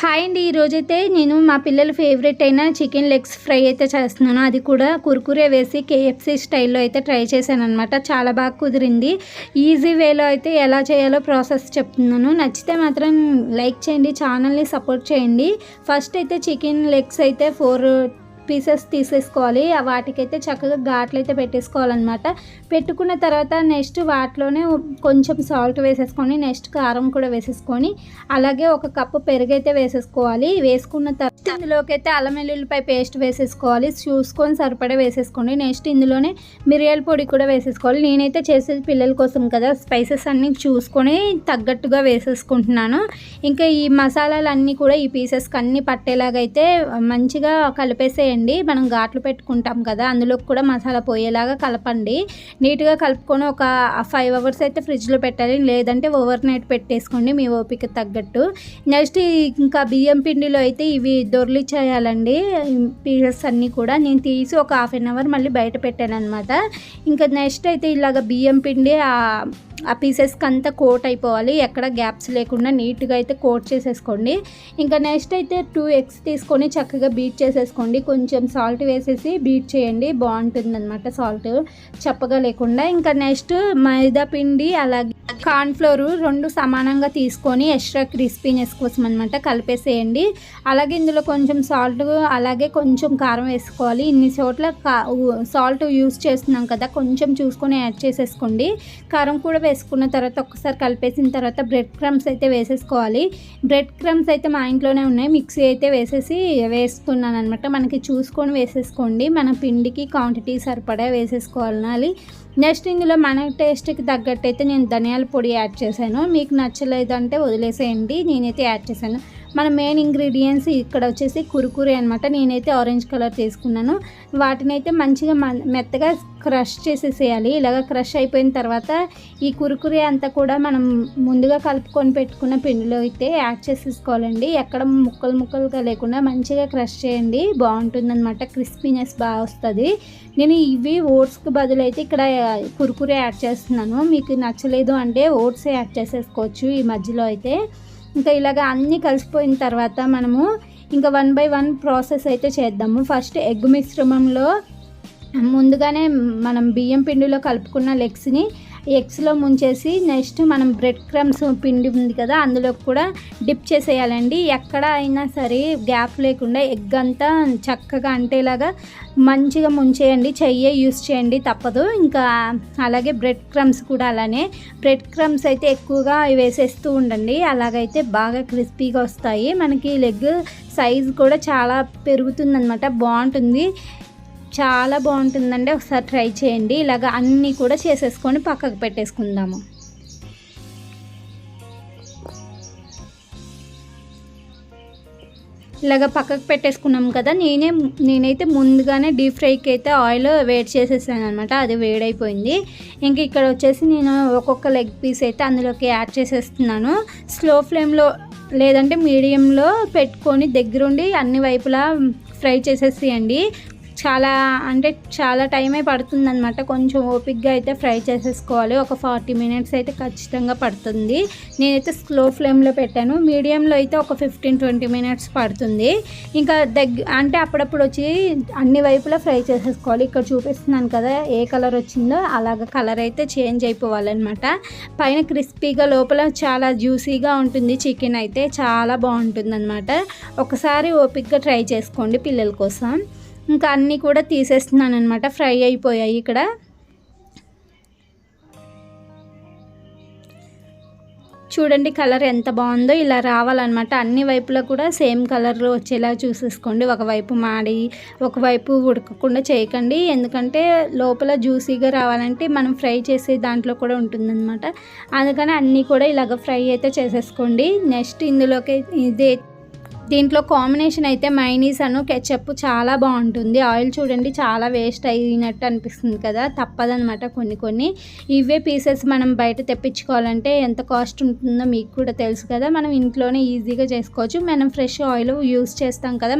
Hi అండి ఈరోజైతే నేను మా పిల్లల ఫేవరెట్ అయిన చికెన్ లెగ్స్ ఫ్రై అయితే చేస్తున్నాను. అది కూడా కుర్కురే వేసి కేఎఫ్సి స్టైల్లో అయితే ట్రై చేశాను అనమాట చాలా బాగా కుదిరింది. ఈజీ వేలో అయితే ఎలా చేయాలో ప్రాసెస్ చెప్తున్నాను. నచ్చితే మాత్రం లైక్ చేయండి ఛానల్ని సపోర్ట్ చేయండి. ఫస్ట్ అయితే చికెన్ లెగ్స్ అయితే ఫోర్ పీసెస్ తీసేసుకోవాలి. వాటికైతే చక్కగా ఘాట్లు అయితే పెట్టేసుకోవాలన్నమాట. పెట్టుకున్న తర్వాత నెక్స్ట్ వాటిలోనే కొంచెం సాల్ట్ వేసేసుకొని నెక్స్ట్ కారం కూడా వేసేసుకొని అలాగే ఒక కప్పు పెరుగు అయితే వేసేసుకోవాలి. వేసుకున్న తర్వాత ఇందులోకి అయితే అల్లం వెల్లుల్లిపై పేస్ట్ వేసేసుకోవాలి. చూసుకొని సరిపడే వేసేసుకోండి. నెక్స్ట్ ఇందులోనే మిరియాల పొడి కూడా వేసేసుకోవాలి. నేనైతే చేసేది పిల్లల కోసం కదా. స్పైసెస్ అన్నీ చూసుకొని తగ్గట్టుగా వేసేసుకుంటున్నాను. ఇంకా ఈ మసాలాలన్నీ కూడా ఈ పీసెస్కి అన్నీ పట్టేలాగా అయితే మంచిగా కలిపేసేయండి. అండి మనం ఘాట్లు పెట్టుకుంటాం కదా అందులోకి కూడా మసాలా పోయేలాగా కలపండి. నీట్గా కలుపుకొని ఒక ఫైవ్ అవర్స్ అయితే ఫ్రిడ్జ్లో పెట్టాలి. లేదంటే ఓవర్ నైట్ పెట్టేసుకోండి మీ ఓపిక తగ్గట్టు. నెక్స్ట్ ఇంకా బియ్యం పిండిలో అయితే ఇవి దొర్లి చేయాలండి పీసెస్ అన్నీ కూడా నేను తీసి ఒక హాఫ్ అన్ అవర్ మళ్ళీ బయట పెట్టాను అనమాట ఇంకా నెక్స్ట్ అయితే ఇలాగ బియ్యం పిండి ఆ పీసెస్కి అంతా కోట్ అయిపోవాలి. ఎక్కడ గ్యాప్స్ లేకుండా నీట్గా అయితే కోట్ చేసేసుకోండి. ఇంకా నెక్స్ట్ అయితే టూ ఎగ్స్ తీసుకొని చక్కగా బీట్ చేసేసుకోండి. కొంచెం సాల్ట్ వేసేసి బీట్ చేయండి. బాగుంటుంది అనమాట సాల్ట్. చప్పగా లేకుండా. ఇంకా నెక్స్ట్ మైదా పిండి అలాగే కార్న్ఫ్లోరు రెండు సమానంగా తీసుకొని ఎక్స్ట్రా క్రిస్పీనెస్ కోసం అనమాట కలిపేసేయండి. అలాగే ఇందులో కొంచెం సాల్ట్ అలాగే కొంచెం కారం వేసుకోవాలి. ఇన్ని చోట్ల సాల్ట్ యూస్ చేస్తున్నాం కదా కొంచెం చూసుకొని యాడ్ చేసేసుకోండి. కారం కూడా వేసుకున్న తర్వాత ఒకసారి కలిపేసిన తర్వాత బ్రెడ్ క్రమ్స్ అయితే వేసేసుకోవాలి. బ్రెడ్ క్రమ్స్ అయితే మా ఇంట్లోనే ఉన్నాయి. మిక్సీ అయితే వేసేసి వేసుకున్నానమాట అనమాట మనకి చూసుకొని వేసేసుకోండి. మన పిండికి క్వాంటిటీ సరిపడా వేసేసుకోవాలి. నెక్స్ట్ ఇందులో మన టేస్ట్కి తగ్గట్టు అయితే నేను ధనియాల పొడి యాడ్ చేశాను. మీకు నచ్చలేదంటే వదిలేసేయండి. నేనైతే యాడ్ చేశాను. మన మెయిన్ ఇంగ్రీడియంట్స్ ఇక్కడ వచ్చేసి కురుకురే అనమాట నేనైతే ఆరెంజ్ కలర్ తీసుకున్నాను వాటిని అయితే మంచిగా మెత్తగా క్రష్ చేసేసేయాలి. ఇలాగ క్రష్ అయిపోయిన తర్వాత ఈ కురుకురే అంతా కూడా మనం ముందుగా కలుపుకొని పెట్టుకున్న పిండిలో అయితే యాడ్ చేసేసుకోవాలండి. ఎక్కడ ముక్కలు ముక్కలుగా లేకుండా మంచిగా క్రష్ చేయండి. బాగుంటుందన్నమాట. క్రిస్పీనెస్ బాగా వస్తుంది. నేను ఇవి ఓట్స్కి బదులు అయితే ఇక్కడ కురుకురే యాడ్ చేస్తున్నాను. మీకు నచ్చలేదు అంటే ఓట్స్ యాడ్ చేసేసుకోవచ్చు ఈ మధ్యలో అయితే. ఇంకా ఇలాగ అన్నీ కలిసిపోయిన తర్వాత మనము ఇంకా వన్ బై వన్ ప్రాసెస్ అయితే చేద్దాము. ఫస్ట్ ఎగ్ మిశ్రమంలో ముందుగానే మనం బియ్యం పిండిలో కలుపుకున్న లెగ్స్ని ఎగ్స్లో ముంచేసి నెక్స్ట్ మనం బ్రెడ్ క్రమ్స్ పిండి ఉంది కదా అందులో కూడా డిప్ చేసేయాలండి. ఎక్కడ అయినా సరే గ్యాప్ లేకుండా ఎగ్ అంతా చక్కగా అంటేలాగా మంచిగా ముంచేయండి చెయ్యే యూస్ చేయండి తప్పదు. ఇంకా అలాగే బ్రెడ్ క్రమ్స్ కూడా అలానే. బ్రెడ్ క్రమ్స్ అయితే ఎక్కువగా వేసేస్తూ ఉండండి. అలాగైతే బాగా క్రిస్పీగా వస్తాయి. మనకి లెగ్ సైజ్ కూడా చాలా పెరుగుతుందనమాట బాగుంటుంది. చాలా బాగుంటుందండి. ఒకసారి ట్రై చేయండి. ఇలాగ అన్నీ కూడా చేసేసుకొని పక్కకు పెట్టేసుకుందాము. ఇలాగ పక్కకు పెట్టేసుకున్నాం కదా నేనే నేనైతే ముందుగానే డీప్ ఫ్రైకి అయితే ఆయిల్ వేడి చేసేసాను అనమాట అది వేడైపోయింది. ఇంక ఇక్కడ వచ్చేసి నేను ఒక్కొక్క లెగ్ పీస్ అయితే అందులోకి యాడ్ చేసేస్తున్నాను. స్లో ఫ్లేమ్లో లేదంటే మీడియంలో పెట్టుకొని దగ్గరుండి అన్ని వైపులా ఫ్రై చేసేసేయండి. చాలా అంటే చాలా టైమే పడుతుందనమాట కొంచెం ఓపిక్గా అయితే ఫ్రై చేసేసుకోవాలి. ఒక ఫార్టీ మినిట్స్ అయితే ఖచ్చితంగా పడుతుంది. నేనైతే స్లో ఫ్లేమ్లో పెట్టాను. మీడియంలో అయితే ఒక ఫిఫ్టీన్ ట్వంటీ మినిట్స్ పడుతుంది. ఇంకా దగ్గ అంటే అప్పుడప్పుడు వచ్చి అన్ని వైపులా ఫ్రై చేసేసుకోవాలి. ఇక్కడ చూపిస్తున్నాను కదా ఏ కలర్ వచ్చిందో అలాగ కలర్ అయితే చేంజ్ అయిపోవాలన్నమాట. పైన క్రిస్పీగా లోపల చాలా జ్యూసీగా ఉంటుంది చికెన్ అయితే. చాలా బాగుంటుంది అనమాట ఒకసారి ఓపిక్గా ట్రై చేసుకోండి పిల్లల కోసం. ఇంకా అన్నీ కూడా తీసేస్తున్నాను అనమాట ఫ్రై అయిపోయాయి ఇక్కడ. చూడండి కలర్ ఎంత బాగుందో ఇలా రావాలన్నమాట. అన్ని వైపులా కూడా సేమ్ కలర్లో వచ్చేలా చూసేసుకోండి. ఒకవైపు మాడి ఒకవైపు ఉడకకుండా చేయకండి. ఎందుకంటే లోపల జ్యూసీగా రావాలంటే మనం ఫ్రై చేసే దాంట్లో కూడా ఉంటుందన్నమాట. అందుకని అన్నీ కూడా ఇలాగ ఫ్రై అయితే చేసేసుకోండి. నెక్స్ట్ ఇందులోకి ఇదే దీంట్లో కాంబినేషన్ అయితే మైనీస్ అను కెచప్ చాలా బాగుంటుంది. ఆయిల్ చూడండి చాలా వేస్ట్ అయినట్టు అనిపిస్తుంది కదా. తప్పదనమాట కొన్ని కొన్ని. ఇవే పీసెస్ మనం బయట తెప్పించుకోవాలంటే ఎంత కాస్ట్ ఉంటుందో మీకు కూడా తెలుసు కదా. మనం ఇంట్లోనే ఈజీగా చేసుకోవచ్చు. మనం ఫ్రెష్ ఆయిల్ యూస్ చేస్తాం కదా.